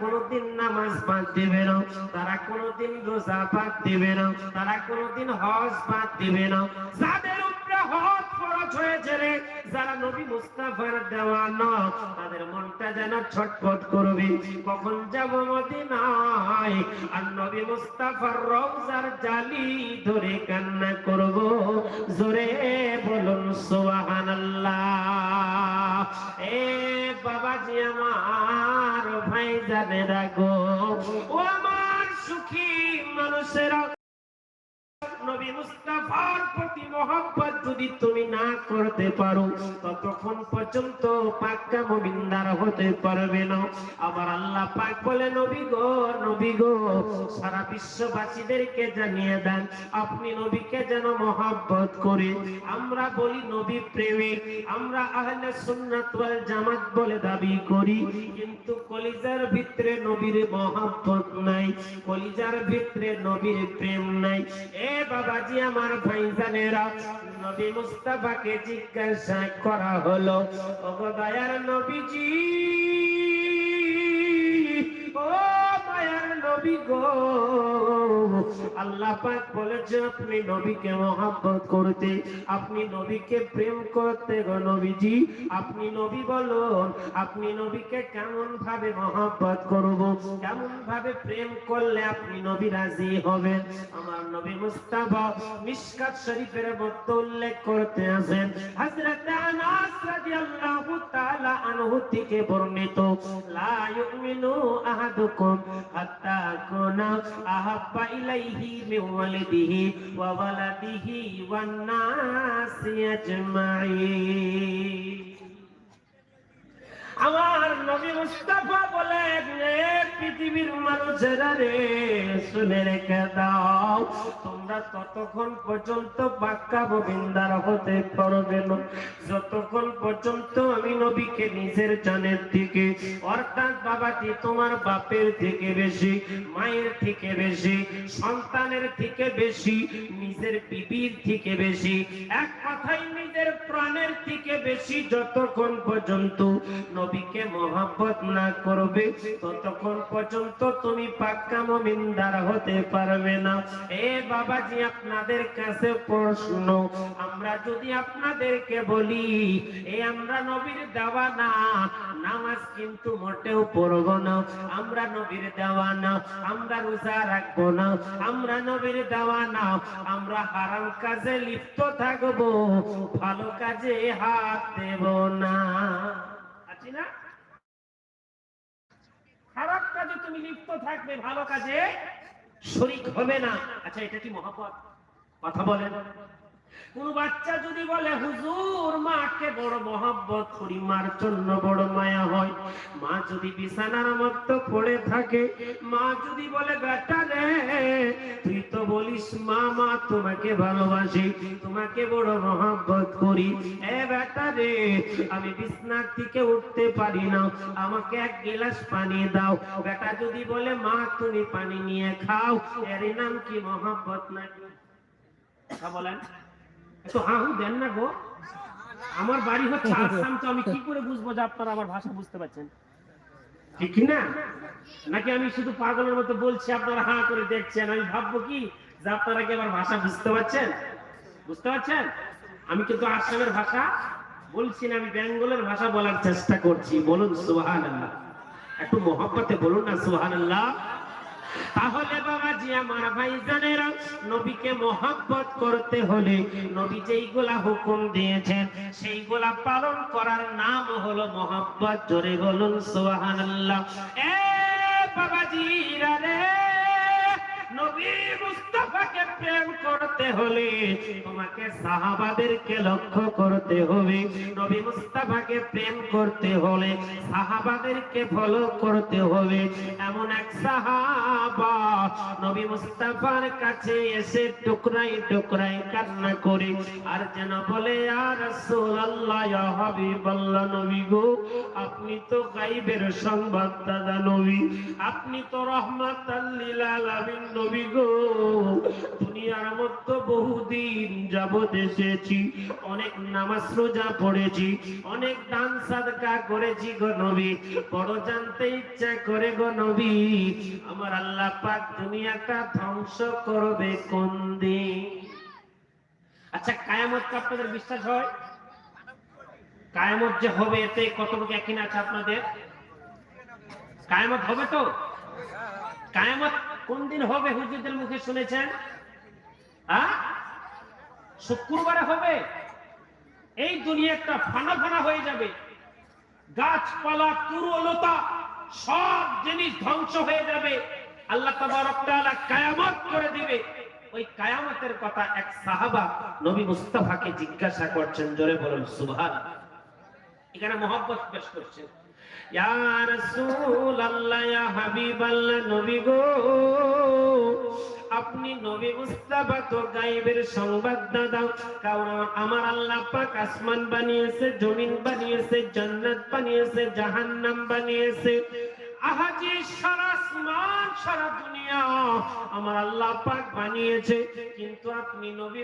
কোনোদিন নামাজ বাদ দিবে না, তারা কোনোদিন রোজা বাদ দিবে না, তারা কোনোদিন হজ বাদ দিবে না। যাদের উপরে হজ ফরজ হয়েছে রে, যারা নবী মুস্তাফার দেওয়ানো, তাদের মনটা যেন ছটফট করবে। কখন যাব মদিনায়? আর নবী মুস্তাফার রওজার জালি ধরে কান্না করব। জোরে বলুন সুবহানাল্লাহ ভাই জানে যদি তুমি না করতে পারো, ততক্ষণ পর্যন্ত পাক্কা মুমিনদার হতে পারবে না। আবার আল্লাহ পাক বলে, নবী গো নবী গো, সারা বিশ্ববাসীদেরকে জানিয়ে দেন, আপনি নবীকে যেন মহব্বত করে, আমরা বলি নবী প্রেমিক, আমরা আহলে সুন্নাত ওয়াল জামাত বলে দাবি করি, কিন্তু কলিজার ভিতরে নবীর মহব্বত নাই, কলিজার ভিতরে নবীর প্রেম নাই। এ বাবাজি, আমার ভাইজানেরা, নবী মুস্তাফাকে জিজ্ঞাসা করা হলো ওগো দয়ার নবীজি ও মায়ার নবী গো আল্লাহ পাক বলেছে, আপনি নবীকে মহব্বত করতে, আপনি নবীকে প্রেম করতে গো নবীজি। আপনি নবী বলুন, আপনি নবীকে কেমন ভাবে মহব্বত করব? কেমন ভাবে প্রেম করলে আপনি নবী রাজি হবেন? আমার নবী মুস্তাফা মিশকাত শরীফের মধ্যে উল্লেখ করতে আছেন, হযরত আনাস রাদিয়াল্লাহু তাআলা আনহু থেকে বর্ণিত, লা ইউমিনু আহাদুকুম হাত্তা কুনা আহাব্বা ইলাইহি মিন من ولده وولده والناس أجمعين আমার নবী মুস্তাফা পৃথিবীর মানুষেরা রে, শুনে রেখে দাও। তোমরা ততক্ষণ পর্যন্ত পাক্কা গোবিন্দার হতে পারবে না। যতক্ষণ পর্যন্ত আমি নবীকে নিজের জানের থেকে, অর্থাৎ বাবাটি তোমার বাপের থেকে বেশি, মায়ের থেকে বেশি, সন্তানের থেকে বেশি, নিজের বিবির থেকে বেশি, এক কথাই নিজের প্রাণের থেকে বেশি যতক্ষণ পর্যন্ত নবীকে মহাব্বত না করবে, ততক্ষণ পর্যন্ত তুমি পাক্কা মমিনদার হতে পারবে না। এ বাবাজি, আপনাদের কাছে প্রশ্ন। আমরা যদি আপনাদেরকে বলি, এ আমরা নবীর দেওয়া না, নামাজ কিন্তু মোটেও পড়ব না। আমরা নবীর দেওয়া না, আমরা রোজা রাখব না। আমরা নবীর দেওয়া না, আমরা হারাম কাজে লিপ্ত থাকব, ভালো কাজে হাত দেব না। আছি না? খারাপ কাজে তুমি লিপ্ত থাকবে ভালো কাজে, শরিক হবে না। আচ্ছা এটা কি মহাপথ কথা বলেন। কোন বাচ্চা যদি বলে, হুজুর, মাকে বড় মহাব্বত করি, মার জন্য বড় মায়া হয়। মা যদি বিছানার মধ্যে পড়ে থাকে, মা যদি বলে, বেটা রে, তুই তো বলিস, মা মা, তোমাকে ভালোবাসি, তোমাকে বড় মহাব্বত করি। এ বেটা রে, আমি বিছনার থেকে উঠতে পারি না, আমাকে এক গিলাস পানি দাও। বেটা যদি বলে, মা, তুমি পানি নিয়ে খাও। এর নাম কি মহাব্বত কথা বলেন। একটু হা দেন না গো। আমার বাড়ি হচ্ছে আসাম তো আমি কি করে বুঝব যে আপনারা আমার ভাষা বুঝতে পারছেন? ঠিক না? নাকি আমি শুধু পাগলের মতো বলছি, আপনারা হা করে দেখছেন? আমি ভাববো কি যে আপনারা কি আমার ভাষা বুঝতে পারছেন? বুঝতে পারছেন? আমি কিন্তু আসামের ভাষা বলছি না, আমি বেঙ্গলের ভাষা বলার চেষ্টা করছি। বলুন সুহান আল্লাহ একটু মহব্বতে বলুন না সুহান আল্লাহ তাহলে বাবাজি, আমার ভাইজানেরা নবীকে মহব্বত করতে হলে নবী যেইগুলা হুকুম দিয়েছেন সেইগুলা পালন করার নাম হলো মহব্বত। জোরে বলুন এ বাবাজিরা রে! নবী প্রেম করতে হলে তোমাকে সাহাবাদেরকে লক্ষ্য করতে হবে। নবী প্রেম করতে হলে সাহাবাদেরকে ফলো করতে হবে। এমন এক সাহাবা নবী কাছে এসে টুকরাই টুকরাই কান্না করে, আর যেন বলে আর নবী গো, আপনি তো গাইবের সংবাদ দাদা নবী। আপনি তো রহমাতাল লিল আলামিন নবী গো, দুনিয়ার মধ্যে বহুদিন যাবত এসেছি, অনেক নামাজ রোজা পড়েছি, অনেক দান সাদকা করেছি গো নবী, বড় জানতে ইচ্ছা করে গো নবী, আমার আল্লাহ পাক দুনিয়াটা ধ্বংস করবে কোন দিন? আচ্ছা কায়ামত আপনাদের বিশ্বাস হয়? কায়ামত যে হবে এতে কতটুকু একই আছে আপনাদের? কায়ামত হবে তো? কায়ামত কোন দিন হবে হুজুরদের মুখে শুনেছেন? শুক্রবারে হবে। এই দুনিয়াটা ফানা ফানা হয়ে যাবে। গাছপালা তুরলতা সব জিনিস ধ্বংস হয়ে যাবে। আল্লাহ কায়ামত করে দিবে। ওই কায়ামতের কথা এক সাহাবা নবী মুস্তাফাকে জিজ্ঞাসা করছেন, জোরে বলুন, সুবহানাল্লাহ। এখানে মহব্বত পেশ করছেন। আপনি নবী মুস্তাফা তো গায়েবের সংবাদ কারণ আমার আল্লাহ পাক আসমান বানিয়েছে, জমিন বানিয়েছে বানিয়েছে, জাহান্নাম বানিয়েছে। সারা আমার আল্লাহ বানিয়েছে। কিন্তু আপনি নবী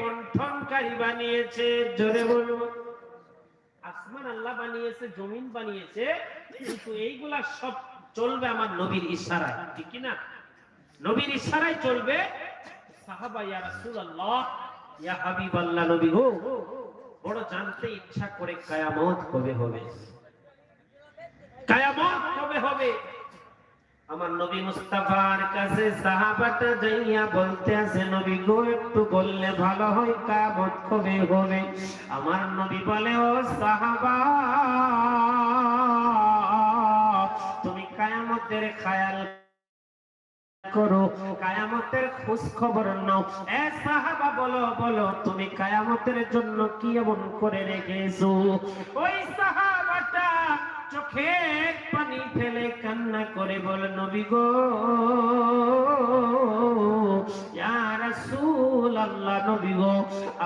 বন্ঠনকারী বানিয়েছে, জোরে বলুন। আসমান আল্লাহ বানিয়েছে, জমিন বানিয়েছে, কিন্তু এইগুলা সব চলবে আমার নবীর ইশারায়, ঠিক কি না নবীর ইশারায় চলবে সাহাবা, ইয়া রাসূলুল্লাহ, ইয়া হাবিবাল্লাহ নবী গো। বড় জানতে ইচ্ছা করে কায়ামত কবে হবে? কায়ামত কবে হবে? আমার নবী মুস্তাফার কাছে সাহাবাটা যাইয়া বলতে আছে, নবী গো, একটু বললে ভালো হয় কায়ামত কবে হবে? আমার নবী বলে, ও সাহাবা, তুমি কায়ামতের খায়াল করো, কায়ামতের খোঁজ খবর নাও। এ সাহাবা, বলো বলো, তুমি কায়ামতের জন্য কি এমন করে রেখেছো? ওই সাহাবাটা চোখে পানি ফেলে কান্না করে বলে, নবী গো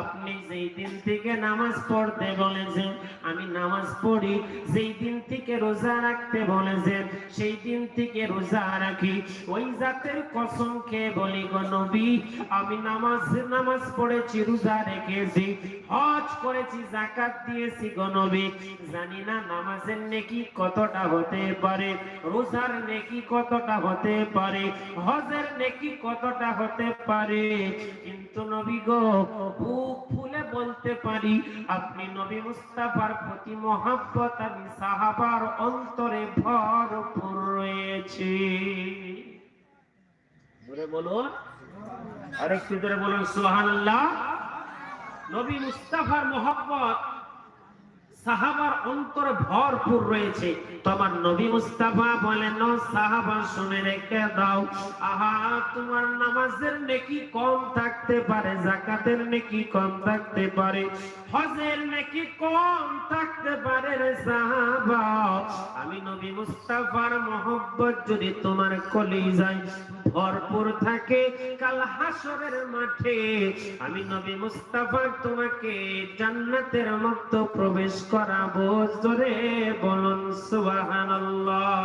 আপনি যেই দিন থেকে নামাজ পড়তে বলেছেন, আমি নামাজ পড়ি, যেই দিন থেকে রোজা রাখতে বলেছেন, সেই দিন থেকে রোজা রাখি। ওই জাতের কসম খেয়ে বলি গো, নবী, আমি নামাজ নামাজ পড়েছি, রোজা রেখেছি, হজ করেছি, জাকাত দিয়েছি গো, নবী। জানি না নামাজের নেকি কতটা হতে পারে, রোজার নেকি কতটা হতে পারে, হজের নেকি কতটা হতে পারে? কিন্তু নবী গো, বুক ফুলে বলতে পারি, আপনি নবী মুস্তাফার প্রতি মহাব্বত আমি সাহাবার অন্তরে ভরপুর রয়েছে। জোরে বলুন, আরেকটু জোরে বলুন, সুবহানাল্লাহ। নবী মুস্তাফার মহব্বত সাহাবার অন্তরে ভরপুর রয়েছে। তো আমার নবী মুস্তাফা বলেন, "ও সাহাবা, শুনে রেখে দাও। আহা, তোমার নামাজের নেকি কম থাকতে পারে জাকাতের নেকি কম থাকতে পারে, হজের নেকি কম থাকতে পারে রে সাহাবা। আমি নবী মুস্তাফার মহব্বত যদি তোমার কলিজায় ভরপুর থাকে, কাল হাসরের মাঠে আমি নবী মুস্তাফা তোমাকে জান্নাতের মতো প্রবেশ করাবো জোরে বলুন, সুবহানাল্লাহ।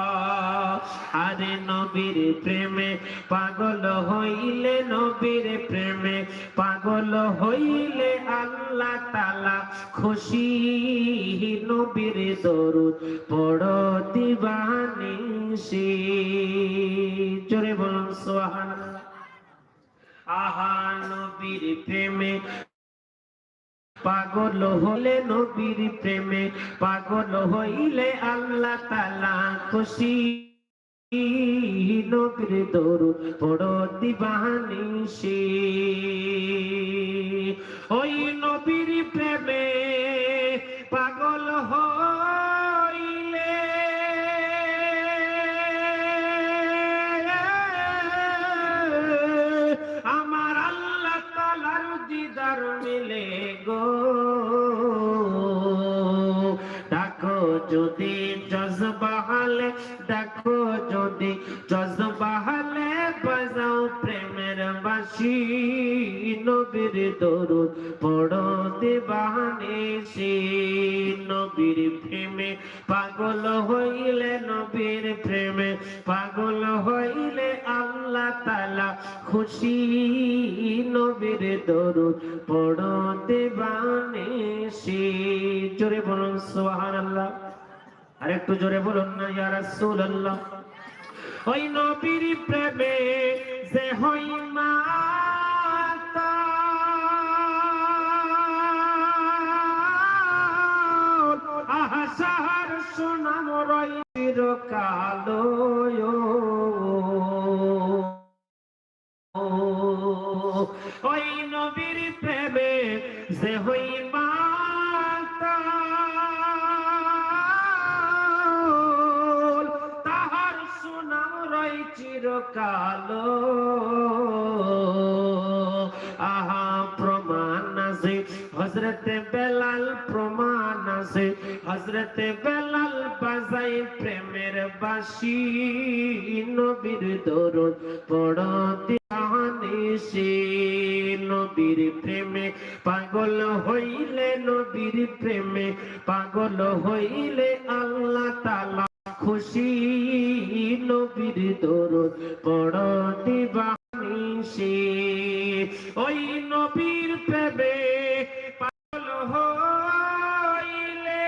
আরে নবীর প্রেমে পাগল হইলে নবীর প্রেমে, পাগল হইলে আল্লাহ তালা খুশি। নবীর দরুদ পড় দিবানিসি জোরে বলুন, সুবহানাল্লাহ। আহা, নবীর প্রেমে পাগল হলে নবীর প্রেমে, পাগল হইলে আল্লাহ তালা খুশি। নবীর দরু পড় দিবানিসি ওই নবীর প্রেমে পাগল হইলে জজবাহালে বাজাও প্রেমের বাসি নবীর দরুদ পড়ো দেবানে সে নবীর প্রেমে পাগল হইলে নবীর প্রেমে, পাগল হইলে আল্লাহ তালা খুশি, নবীর দরুদ পড়তে বানে সে। জোরে বলুন সুবহানাল্লাহ। আর একটু জোরে বলুন না, ইয়া রাসূলুল্লাহ। ওই নবীর প্রেমে যে হই মাতা আহাসার সোনাম রই চিরকালো ওই নবীর প্রেমে চিরকালো আহা, প্রমাণ আছে। হজরতে বেলাল প্রমাণ আছে। হজরতে বেলাল বাজাই প্রেমের বাসি নবীর দরদ পড়তে নবীর প্রেমে পাগল হইলে নবীর প্রেমে। পাগল হইলে আল্লাহ তালা প্রেমে পাগল হইলে।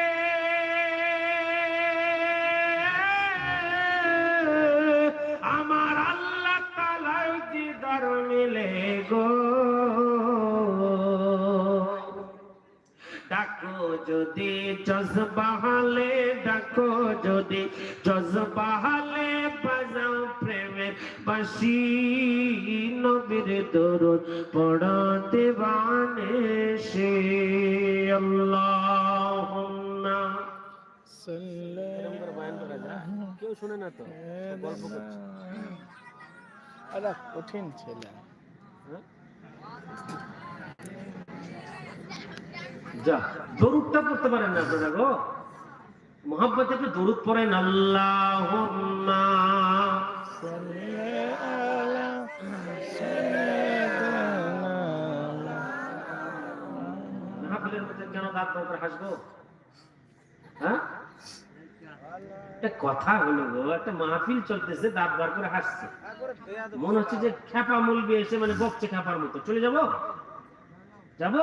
আমার আল্লাহ তালার দিদার মিলে গো। ডাকো যদি জজবাহালে ডাকো যদি জজবাহালে বাজাও প্রেমের বাসি নবীর দরুদ পড়তে বানে সে আল্লাহুম্মা। কেউ শুনে না তো? গল্প করছে। আরে কঠিন ছেলে। যা দরুদটা পড়তে পারেন না আপনারা গো। মোহাম্মত একটু দরুদ পড়েন আল্লাহুম্মা। হাসবো? হ্যাঁ? একটা কথা হলো গো একটা মাহফিল চলতেছে দাঁত বার করে হাসছে। মনে হচ্ছে যে খ্যাপা মুলবি এসে মানে বকছে খ্যাপার মতো। চলে যাব? যাব?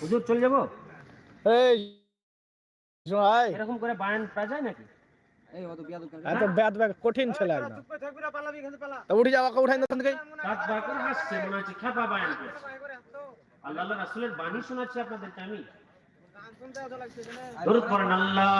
হুজুর চলে যাব? এই জয় এরকম করে বায়ান পাওয়া যায় নাকি এত ব্যাদ কঠিন ছেলে একদম। উঠে যাওয়া উঠাই না হাসছে মনে হচ্ছে খ্যাপা বায়ান আল্লাহ রাসুলের বাণী শোনাচ্ছি আপনাদেরকে আমি দরুদ আল্লাহ।